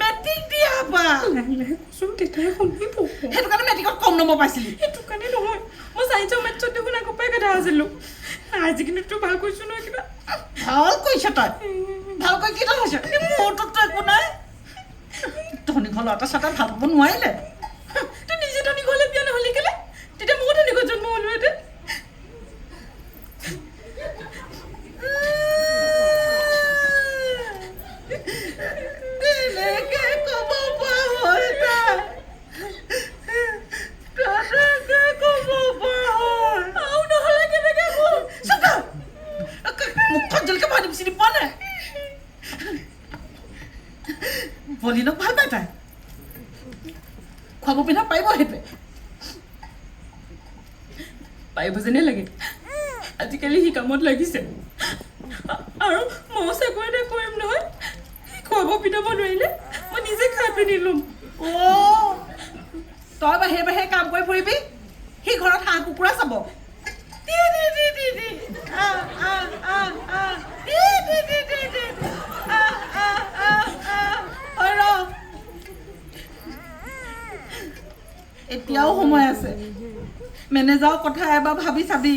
Matric দিয়া বা কচোন দেউতাই শুনিব সেইটো কাৰণে মেট্ৰিকত কম নম্বৰ পাইছিলি। সেইটো কাৰণে নহয়। মই চাইন্সৰ মেথছত দেখোন আগৰ পৰাই গাধা আছিলোঁ। আজি কিন্তু তোৰ ভালো কৰিছোঁ নহয় কিবা। ভালো কৰিছ তই। ভালকৈ কি তই হৈছে? মোৰটোতো একো নাই। ধনী ঘৰ ল'ৰা চাটা ভালো পাব নোৱাৰিলে। তই নিজে ধনী ঘৰলৈ বিয়া নহ'লি কেলে? তেতিয়া ময়ো ধনী ঘৰত জন্ম হ'ল তাই কেনেকে বলিনক ভালো পায় তাই। খুৱাব পিন্ধা পাৰিব সেইটোৱে পাৰিব যেনে লাগে। আজিকালি সি কামত লাগিছে। কপি নোৱাৰিলে? মই নিজে খাই পিন্ধি ল'ম। তই বাহিৰে বাহিৰে কাম কৰি ফুৰিবি সি ঘৰত হাঁহ কুকুৰা চাব। এতিয়াও সময় আছে। মেনেজাৰৰ কথা এবাৰ ভাবি চাবি।